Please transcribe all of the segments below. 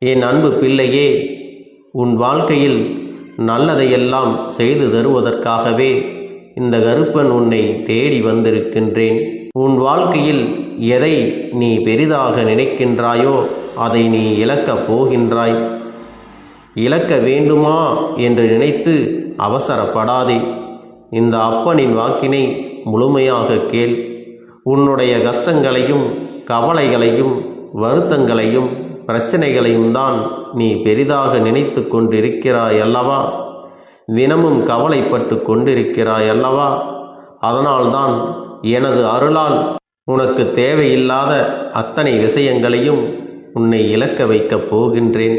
என் அன்பு பிள்ளையே உன் வாழ்க்கையில் நல்லதையெல்லாம் செய்து தருவதற்காகவே இந்த கருப்பன் உன்னை தேடி வந்திருக்கின்றேன். உன் வாழ்க்கையில் எதை நீ பெரிதாக நினைக்கின்றாயோ அதை நீ இழக்கப் போகின்றாய். இழக்க வேண்டுமா என்று நினைத்து அவசரப்படாதே. இந்த அப்பனின் வாக்கினை முழுமையாக கேள். உன்னுடைய கஷ்டங்களையும் கவலைகளையும் வருத்தங்களையும் பிரச்சனைகளையும் தான் நீ பெரிதாக நினைத்து கொண்டிருக்கிறாய் அல்லவா? தினமும் கவலைப்பட்டு கொண்டிருக்கிறாய் அல்லவா? அதனால்தான் எனது அருளால் உனக்கு தேவையில்லாத அத்தனை விஷயங்களையும் உன்னை இழக்க வைக்கப் போகின்றேன்.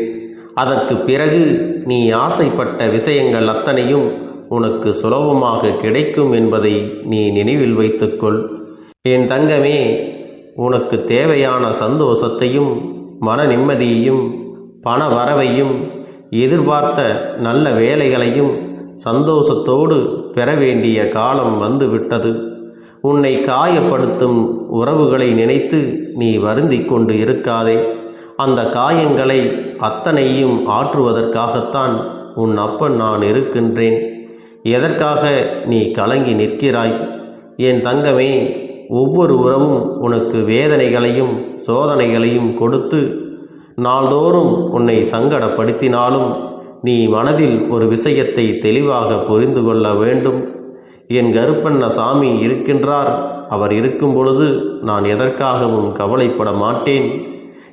அதற்கு பிறகு நீ ஆசைப்பட்ட விஷயங்கள் அத்தனையும் உனக்கு சுலபமாக கிடைக்கும் என்பதை நீ நினைவில் வைத்துக்கொள் என் தங்கமே உனக்கு தேவையான சந்தோஷத்தையும் மன நிம்மதியையும் பண வரவையும் எதிர்பார்த்த நல்ல வேலைகளையும் சந்தோஷத்தோடு பெற வேண்டிய காலம் வந்துவிட்டது. உன்னை காயப்படுத்தும் உறவுகளை நினைத்து நீ வருந்தி கொண்டு இருக்காதே. அந்த காயங்களை அத்தனையும் ஆற்றுவதற்காகத்தான் உன் அப்பன் நான் இருக்கின்றேன். எதற்காக நீ கலங்கி நிற்கிறாய்? என் தங்கமே ஒவ்வொரு உறவும் உனக்கு வேதனைகளையும் சோதனைகளையும் கொடுத்து நாள்தோறும் உன்னை சங்கடப்படுத்தினாலும் நீ மனதில் ஒரு விஷயத்தை தெளிவாக புரிந்து கொள்ள வேண்டும். என் கருப்பண்ண சாமி இருக்கின்றார். அவர் இருக்கும் பொழுது நான் எதற்காகவும் கவலைப்பட மாட்டேன்.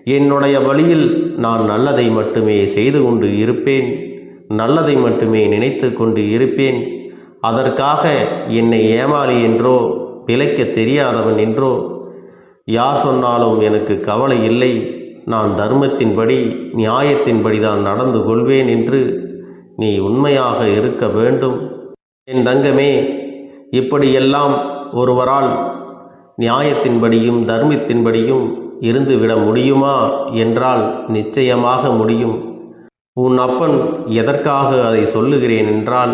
என்னுடைய வழியில் நான் நல்லதை மட்டுமே செய்து கொண்டு இருப்பேன். நல்லதை மட்டுமே நினைத்து கொண்டு இருப்பேன். அதற்காக என்னை ஏமாளி என்றோ பிழைக்க தெரியாதவன் என்றோ யார் சொன்னாலும் எனக்கு கவலை இல்லை. நான் தர்மத்தின்படி நியாயத்தின்படி தான் நடந்து கொள்வேன் என்று நீ உண்மையாக இருக்க வேண்டும். என் தங்கமே இப்படியெல்லாம் ஒருவரால் நியாயத்தின்படியும் தர்மத்தின்படியும் இருந்துவிட முடியுமா என்றால் நிச்சயமாக முடியும். உன் அப்பன் எதற்காக அதை சொல்லுகிறேன் என்றால்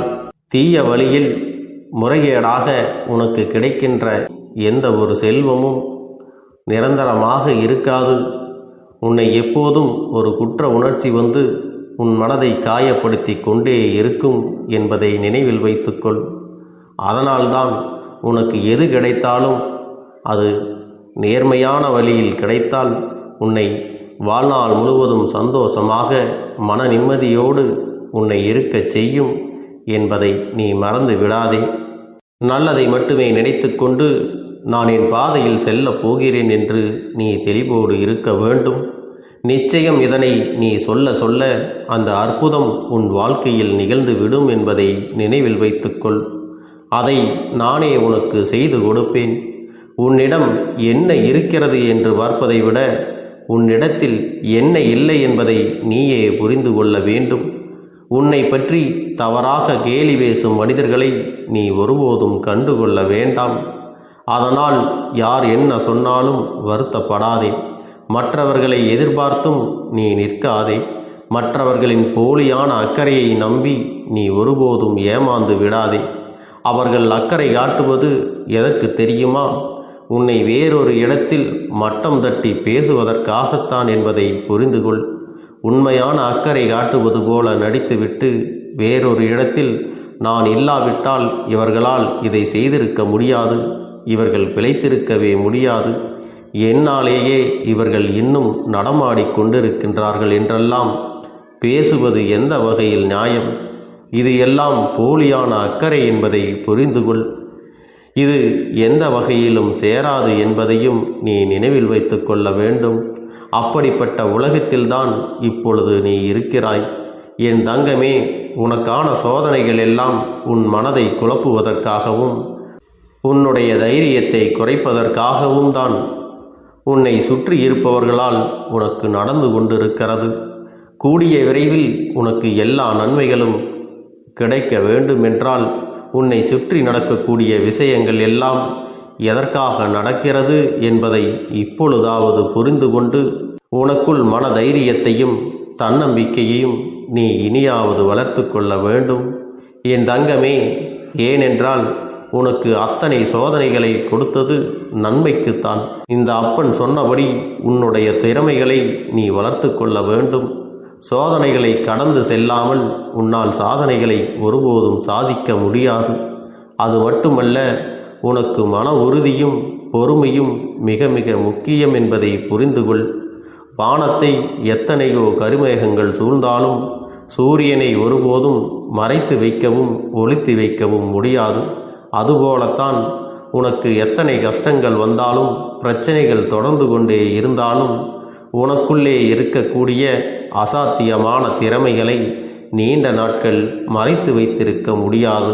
தீய வழியில் முறைகேடாக உனக்கு கிடைக்கின்ற எந்த ஒரு செல்வமும் நிரந்தரமாக இருக்காது. உன்னை எப்போதும் ஒரு குற்ற உணர்ச்சி வந்து உன் மனதை காயப்படுத்தி கொண்டே இருக்கும் என்பதை நினைவில் வைத்துக்கொள். அதனால்தான் உனக்கு எது கிடைத்தாலும் அது நேர்மையான வழியில் கிடைத்தால் உன்னை வாழ்நாள் முழுவதும் சந்தோஷமாக மன நிம்மதியோடு உன்னை இருக்கச் செய்யும் என்பதை நீ மறந்து விடாதே. நல்லதை மட்டுமே நினைத்துக்கொண்டு நான் என் பாதையில் செல்லப் போகிறேன் என்று நீ தெளிவோடு இருக்க வேண்டும். நிச்சயம் இதனை நீ சொல்ல சொல்ல அந்த அற்புதம் உன் வாழ்க்கையில் நிகழ்ந்து விடும் என்பதை நினைவில் வைத்துக்கொள் அதை நானே உனக்கு செய்து கொடுப்பேன். உன்னிடம் என்ன இருக்கிறது என்று பார்ப்பதை விட உன்னிடத்தில் என்ன இல்லை என்பதை நீயே புரிந்து கொள்ள வேண்டும். உன்னை பற்றி தவறாக கேலி பேசும் மனிதர்களை நீ ஒருபோதும் கண்டுகொள்ள வேண்டாம். அதனால் யார் என்ன சொன்னாலும் வருத்தப்படாதே. மற்றவர்களை எதிர்பார்த்தும் நீ நிற்காதே. மற்றவர்களின் போலியான அக்கறையை நம்பி நீ ஒருபோதும் ஏமாந்து விடாதே. அவர்கள் அக்கறை காட்டுவது எதற்கு தெரியுமா? உன்னை வேறொரு இடத்தில் மட்டம் தட்டி பேசுவதற்காகத்தான் என்பதை புரிந்துகொள். உண்மையான அக்கறை காட்டுவது போல நடித்துவிட்டு வேறொரு இடத்தில் நான் இல்லாவிட்டால் இவர்களால் இதை செய்திருக்க முடியாது இவர்கள் பிழைத்திருக்கவே முடியாது. என்னாலேயே இவர்கள் இன்னும் நடமாடிக் கொண்டிருக்கின்றார்கள் என்றெல்லாம் பேசுவது எந்த வகையில் நியாயம்? இது எல்லாம் போலியான அக்கறை என்பதை புரிந்து கொள் இது எந்த வகையிலும் சேராது என்பதையும் நீ நினைவில் வைத்து கொள்ள வேண்டும். அப்படிப்பட்ட உலகத்தில்தான் இப்பொழுது நீ இருக்கிறாய். என் தங்கமே உனக்கான சோதனைகள் எல்லாம் உன் மனதை குழப்புவதற்காகவும் உன்னுடைய தைரியத்தை குறைப்பதற்காகவும் தான் உன்னை சுற்றி இருப்பவர்களால் உனக்கு நடந்து கொண்டிருக்கிறது. கூடிய விரைவில் உனக்கு எல்லா நன்மைகளும் கிடைக்க வேண்டுமென்றால் உன்னை சுற்றி நடக்கக்கூடிய விஷயங்கள் எல்லாம் எதற்காக நடக்கிறது என்பதை இப்பொழுதாவது புரிந்து கொண்டு உனக்குள் மன தைரியத்தையும் தன்னம்பிக்கையையும் நீ இனியாவது வளர்த்து கொள்ள வேண்டும். என் தங்கமே ஏனென்றால் உனக்கு அத்தனை சோதனைகளை கொடுத்தது நன்மைக்குத்தான். இந்த அப்பன் சொன்னபடி உன்னுடைய திறமைகளை நீ வளர்த்து கொள்ள வேண்டும். சோதனைகளை கடந்து செல்லாமல் உன்னால் சாதனைகளை ஒருபோதும் சாதிக்க முடியாது. அது மட்டுமல்ல உனக்கு மன உறுதியும் பொறுமையும் மிக மிக முக்கியம் என்பதை புரிந்துகொள். வானத்தை எத்தனையோ கருமேகங்கள் சூழ்ந்தாலும் சூரியனை ஒருபோதும் மறைத்து வைக்கவும் ஒளித்து வைக்கவும் முடியாது. அதுபோலத்தான் உனக்கு எத்தனை கஷ்டங்கள் வந்தாலும் பிரச்சனைகள் தொடர்ந்து கொண்டே இருந்தாலும் உனக்குள்ளே இருக்கக்கூடிய அசாத்தியமான திறமைகளை நீண்ட நாட்கள் மறைத்து வைத்திருக்க முடியாது.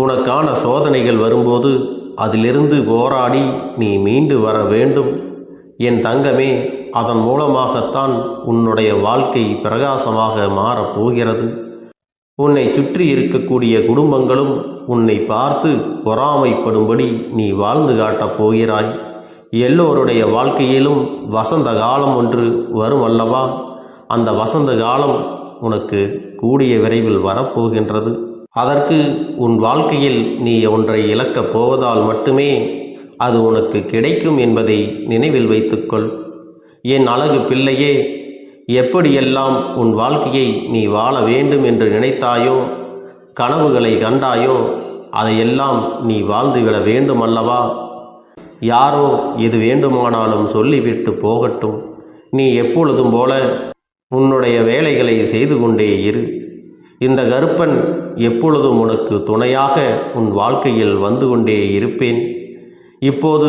உனக்கான சோதனைகள் வரும்போது அதிலிருந்து போராடி நீ மீண்டு வர வேண்டும். என் தங்கமே அதன் மூலமாகத்தான் உன்னுடைய வாழ்க்கை பிரகாசமாக மாறப் போகிறது. உன்னை சுற்றி இருக்கக்கூடிய குடும்பங்களும் உன்னை பார்த்து பொறாமைப்படும்படி நீ வாழ்ந்து காட்டப் போகிறாய். எல்லோருடைய வாழ்க்கையிலும் வசந்த காலம் ஒன்று வரும் அல்லவா? அந்த வசந்த காலம் உனக்கு கூடிய விரைவில் வரப்போகின்றது அதற்கு உன் வாழ்க்கையில் நீ ஒன்றை இழக்கப் போவதால் மட்டுமே அது உனக்கு கிடைக்கும் என்பதை நினைவில் வைத்துக்கொள். என் அழகு பிள்ளையே எப்படியெல்லாம் உன் வாழ்க்கையை நீ வாழ வேண்டும் என்று நினைத்தாயோ கனவுகளை கண்டாயோ அதையெல்லாம் நீ வாழ்ந்துவிட வேண்டும் அல்லவா யாரோ எது வேண்டுமானாலும் சொல்லிவிட்டு போகட்டும். நீ எப்பொழுதும் போல உன்னுடைய வேலைகளை செய்து கொண்டே இரு. இந்த கருப்பன் எப்பொழுதும் உனக்கு துணையாக உன் வாழ்க்கையில் வந்து கொண்டே இருப்பேன். இப்போது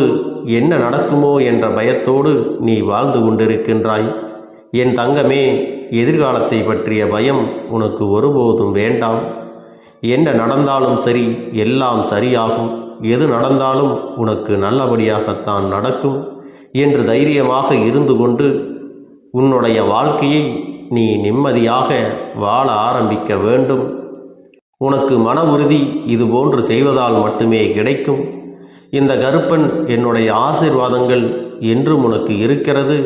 என்ன நடக்குமோ என்ற பயத்தோடு நீ வாழ்ந்து கொண்டிருக்கின்றாய். என் தங்கமே எதிர்காலத்தை பற்றிய பயம் உனக்கு ஒருபோதும் வேண்டாம். என்ன நடந்தாலும் சரி எல்லாம் சரியாகும். எது நடந்தாலும் உனக்கு நல்லபடியாகத்தான் நடக்கும் என்று தைரியமாக இருந்து கொண்டு உன்னுடைய வாழ்க்கையை நீ நிம்மதியாக வாழ ஆரம்பிக்க வேண்டும். உனக்கு மன உறுதி இதுபோன்று செய்வதால் மட்டுமே கிடைக்கும். இந்த கருப்பன் என்னுடைய ஆசிர்வாதங்கள் என்றும் உனக்கு இருக்கிறது.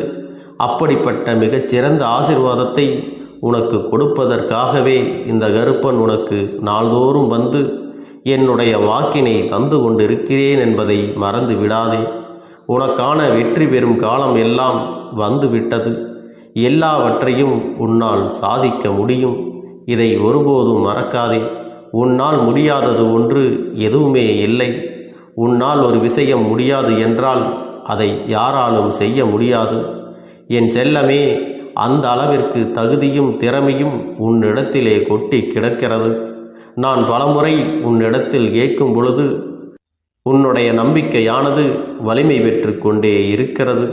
அப்படிப்பட்ட மிகச்சிறந்த ஆசிர்வாதத்தை உனக்கு கொடுப்பதற்காகவே இந்த கருப்பன் உனக்கு நாள்தோறும் வந்து என்னுடைய வாக்கினை தந்து கொண்டிருக்கிறேன் என்பதை மறந்து விடாதே. உனக்கான வெற்றி பெறும் காலம் எல்லாம் வந்துவிட்டது. எல்லாவற்றையும் உன்னால் சாதிக்க முடியும். இதை ஒருபோதும் மறக்காதே. உன்னால் முடியாதது ஒன்று எதுவுமே இல்லை. உன்னால் ஒரு விஷயம் முடியாது என்றால் அதை யாராலும் செய்ய முடியாது. என் செல்லமே அந்த அளவிற்கு தகுதியும் திறமையும் உன்னிடத்திலே கொட்டி கிடக்கிறது. நான் பலமுறை உன்னிடத்தில் கேட்கும் பொழுது உன்னுடைய நம்பிக்கையானது வலிமை பெற்று கொண்டே இருக்கிறது.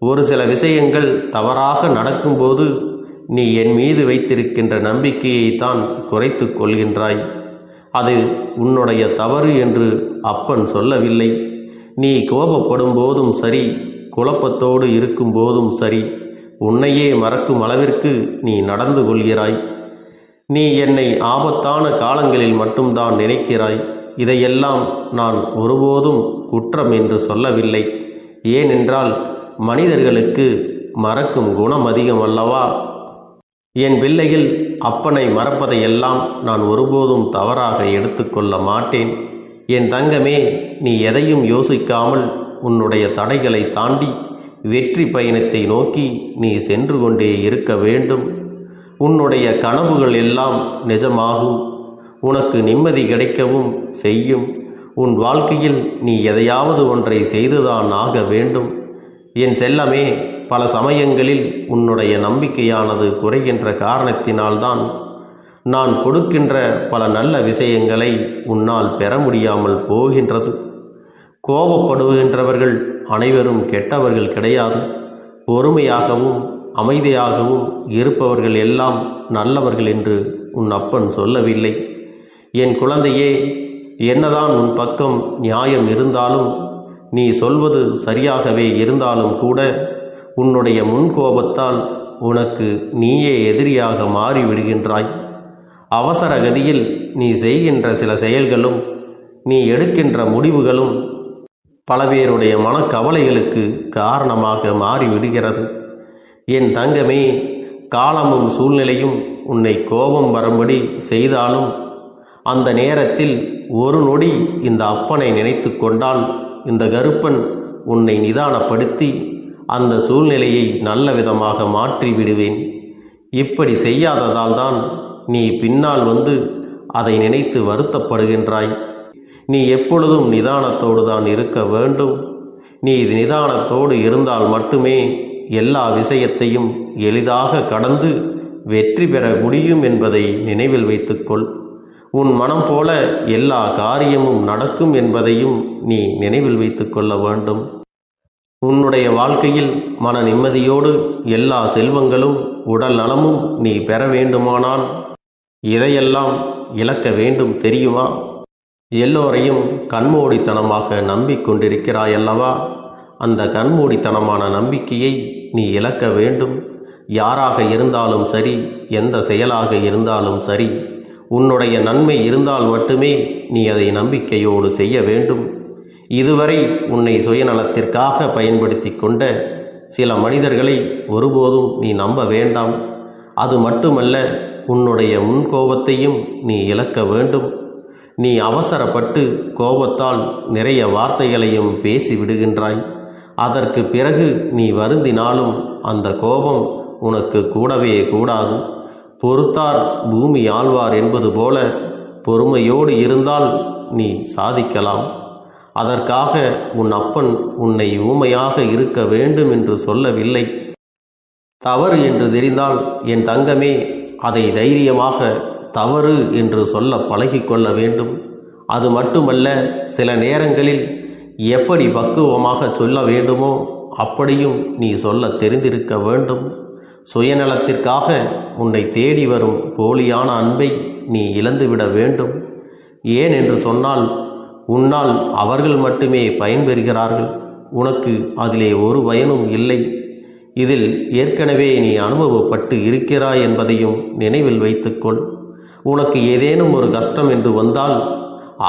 ஒரு சில விஷயங்கள் தவறாக நடக்கும்போது நீ என் மீது வைத்திருக்கின்ற நம்பிக்கையை தான் குறைத்து கொள்கின்றாய். அது உன்னுடைய தவறு என்று அப்பன் சொல்லவில்லை. நீ கோபப்படும் போதும் சரி குழப்பத்தோடு இருக்கும் போதும் சரி உன்னையே மறக்கும் அளவிற்கு நீ நடந்து கொள்கிறாய். நீ என்னை ஆபத்தான காலங்களில் மட்டும்தான் நினைக்கிறாய். இதையெல்லாம் நான் ஒருபோதும் குற்றம் என்று சொல்லவில்லை. ஏனென்றால் மனிதர்களுக்கு மறக்கும் குணம் அதிகம் அல்லவா? என் பிள்ளையில் அப்பனை மறப்பதையெல்லாம் நான் ஒருபோதும் தவறாக எடுத்துக்கொள்ள மாட்டேன். என் தங்கமே நீ எதையும் யோசிக்காமல் உன்னுடைய தடைகளை தாண்டி வெற்றி பயணத்தை நோக்கி நீ சென்று கொண்டே இருக்க வேண்டும். உன்னுடைய கனவுகள் எல்லாம் நிஜமாகும். உனக்கு நிம்மதி கிடைக்கவும் செய்யும். உன் வாழ்க்கையில் நீ எதையாவது ஒன்றை செய்துதான் ஆக வேண்டும். என் செல்லமே பல சமயங்களில் உன்னுடைய நம்பிக்கையானது குறைகின்ற காரணத்தினால்தான் நான் கொடுக்கின்ற பல நல்ல விஷயங்களை உன்னால் பெற முடியாமல் போகின்றது. கோபப்படுகின்றவர்கள் அனைவரும் கெட்டவர்கள் கிடையாது. பொறுமையாகவும் அமைதியாகவும் இருப்பவர்கள் எல்லாம் நல்லவர்கள் என்று உன் அப்பன் சொல்லவில்லை. என் குழந்தையே என்னதான் உன் பக்கம் நியாயம் இருந்தாலும் நீ சொல்வது சரியாகவே இருந்தாலும் கூட உன்னுடைய முன்கோபத்தால் உனக்கு நீயே எதிரியாக மாறிவிடுகின்றாய். அவசர கதியில் நீ செய்கின்ற சில செயல்களும் நீ எடுக்கின்ற முடிவுகளும் பலவேருடைய மனக்கவலைகளுக்கு காரணமாக மாறிவிடுகிறது. என் தங்கமே காலமும் சூழ்நிலையும் உன்னை கோபம் வரும்படி செய்தாலும் அந்த நேரத்தில் ஒரு நொடி இந்த அப்பனை நினைத்து கொண்டால் இந்த கருப்பன் உன்னை நிதானப்படுத்தி அந்த சூழ்நிலையை நல்ல விதமாக மாற்றி விடுவேன். இப்படி செய்யாததால் தான் நீ பின்னால் வந்து அதை நினைத்து வருத்தப்படுகின்றாய். நீ எப்பொழுதும் நிதானத்தோடு தான் இருக்க வேண்டும். நீ நிதானத்தோடு இருந்தால் மட்டுமே எல்லா விஷயத்தையும் எளிதாக கடந்து வெற்றி பெற முடியும் என்பதை நினைவில் வைத்துக்கொள். உன் மனம் போல எல்லா காரியமும் நடக்கும் என்பதையும் நீ நினைவில் வைத்துக்கொள்ள வேண்டும். உன்னுடைய வாழ்க்கையில் மன நிம்மதியோடு எல்லா செல்வங்களும் உடல் நலமும் நீ பெற வேண்டுமானால் இதையெல்லாம் இழக்க வேண்டும் தெரியுமா? எல்லோரையும் கண்மூடித்தனமாக நம்பிக்கொண்டிருக்கிறாயல்லவா? அந்த கண்மூடித்தனமான நம்பிக்கையை நீ இழக்க வேண்டும். யாராக இருந்தாலும் சரி எந்த செயலாக இருந்தாலும் சரி உன்னுடைய நன்மை இருந்தால் மட்டுமே நீ அதை நம்பிக்கையோடு செய்ய வேண்டும். இதுவரை உன்னை சுயநலத்திற்காக பயன்படுத்தி கொண்ட சில மனிதர்களை ஒருபோதும் நீ நம்ப வேண்டாம். அது மட்டுமல்ல உன்னுடைய முன்கோபத்தையும் நீ இழக்க வேண்டும். நீ அவசரப்பட்டு கோபத்தால் நிறைய வார்த்தைகளையும் பேசி விடுகின்றாய் அதற்கு பிறகு நீ வருந்தினாலும் அந்த கோபம் உனக்கு கூடவே கூடாது. பொறுத்தார் பூமி ஆழ்வார் என்பது போல பொறுமையோடு இருந்தால் நீ சாதிக்கலாம். அதற்காக உன் அப்பன் உன்னை ஊமையாக இருக்க வேண்டும் என்று சொல்லவில்லை. தவறு என்று தெரிந்தால் என் தங்கமே அதை தைரியமாக தவறு என்று சொல்ல பழகிக்கொள்ள வேண்டும். அது மட்டுமல்ல சில நேரங்களில் எப்படி பக்குவமாக சொல்ல வேண்டுமோ அப்படியும் நீ சொல்ல தெரிந்திருக்க வேண்டும். சுயநலத்திற்காக உன்னை தேடி வரும் போலியான அன்பை நீ இழந்துவிட வேண்டும். ஏன் என்று சொன்னால் உன்னால் அவர்கள் மட்டுமே பயன்பெறுகிறார்கள் உனக்கு அதிலே ஒரு பயனும் இல்லை. இதில் ஏற்கனவே நீ அனுபவப்பட்டு இருக்கிறாய் என்பதையும் நினைவில் வைத்துக்கொள். உனக்கு ஏதேனும் ஒரு கஷ்டம் என்று வந்தால்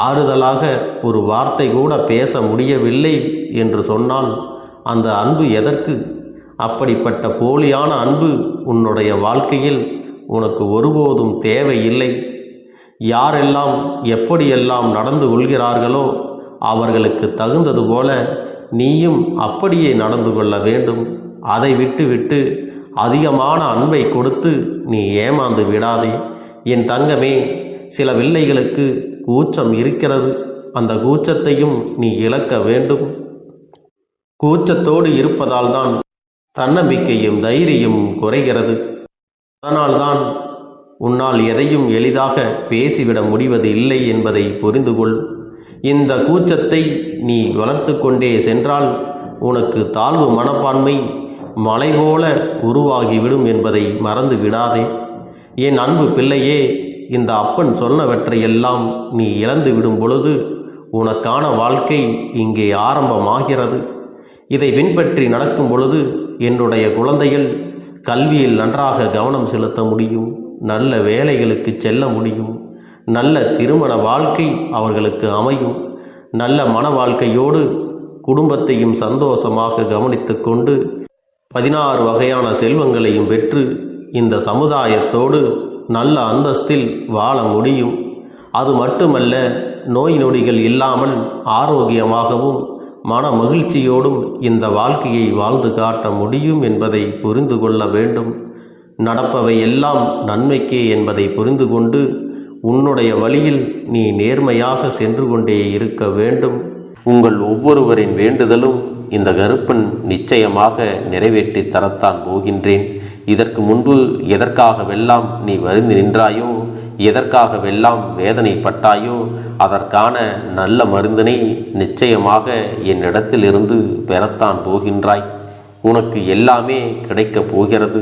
ஆறுதலாக ஒரு வார்த்தை கூட பேச முடியவில்லை என்று சொன்னால் அந்த அன்பு எதற்கு? அப்படிப்பட்ட போலியான அன்பு உன்னுடைய வாழ்க்கையில் உனக்கு ஒருபோதும் தேவையில்லை. யாரெல்லாம் எப்படியெல்லாம் நடந்து கொள்கிறார்களோ அவர்களுக்கு தகுந்தது போல நீயும் அப்படியே நடந்து கொள்ள வேண்டும். அதை விட்டுவிட்டு அதிகமான அன்பை கொடுத்து நீ ஏமாந்து விடாதே. என் தங்கமே சில வில்லைகளுக்கு கூச்சம் இருக்கிறது. அந்த கூச்சத்தையும் நீ இழக்க வேண்டும். கூச்சத்தோடு இருப்பதால்தான் தன்னம்பிக்கையும் தைரியமும் குறைகிறது. அதனால்தான் உன்னால் எதையும் எளிதாக பேசிவிட முடிவது இல்லை என்பதை புரிந்து கொள் இந்த கூச்சத்தை நீ வளர்த்து கொண்டே சென்றால் உனக்கு தாழ்வு மனப்பான்மை மலை போல உருவாகிவிடும் என்பதை மறந்து விடாதே என் அன்பு பிள்ளையே இந்த அப்பன் சொன்னவற்றையெல்லாம் நீ இழந்து விடும் பொழுது உனக்கான வாழ்க்கை இங்கே ஆரம்பமாகிறது. இதை பின்பற்றி நடக்கும் பொழுது என்னுடைய குழந்தைகள் கல்வியில் நன்றாக கவனம் செலுத்த முடியும். நல்ல வேலைகளுக்கு செல்ல முடியும். நல்ல திருமண வாழ்க்கை அவர்களுக்கு அமையும். நல்ல மன வாழ்க்கையோடு குடும்பத்தையும் சந்தோஷமாக கவனித்து கொண்டு பதினாறு வகையான செல்வங்களையும் பெற்று இந்த சமுதாயத்தோடு நல்ல அந்தஸ்தில் வாழ முடியும். அது மட்டுமல்ல நோய் நொடிகள் இல்லாமல் ஆரோக்கியமாகவும் மன மகிழ்ச்சியோடும் இந்த வாழ்க்கையை வாழ்ந்து காட்ட முடியும் என்பதை புரிந்து கொள்ள வேண்டும். நடப்பவை எல்லாம் நன்மைக்கே என்பதை புரிந்து கொண்டு உன்னுடைய வழியில் நீ நேர்மையாக சென்று கொண்டே இருக்க வேண்டும். உங்கள் ஒவ்வொருவரின் வேண்டுதலும் இந்த கருப்பன் நிச்சயமாக நிறைவேற்றி தரத்தான் போகின்றேன். இதற்கு முன்பு எதற்காகவெல்லாம் நீ வருந்து நின்றாயோ எதற்காகவெல்லாம் வேதனைப்பட்டாயோ அதற்கான நல்ல மருந்தினை நிச்சயமாக என்னிடத்திலிருந்து பெறத்தான் போகின்றாய். உனக்கு எல்லாமே கிடைக்கப் போகிறது.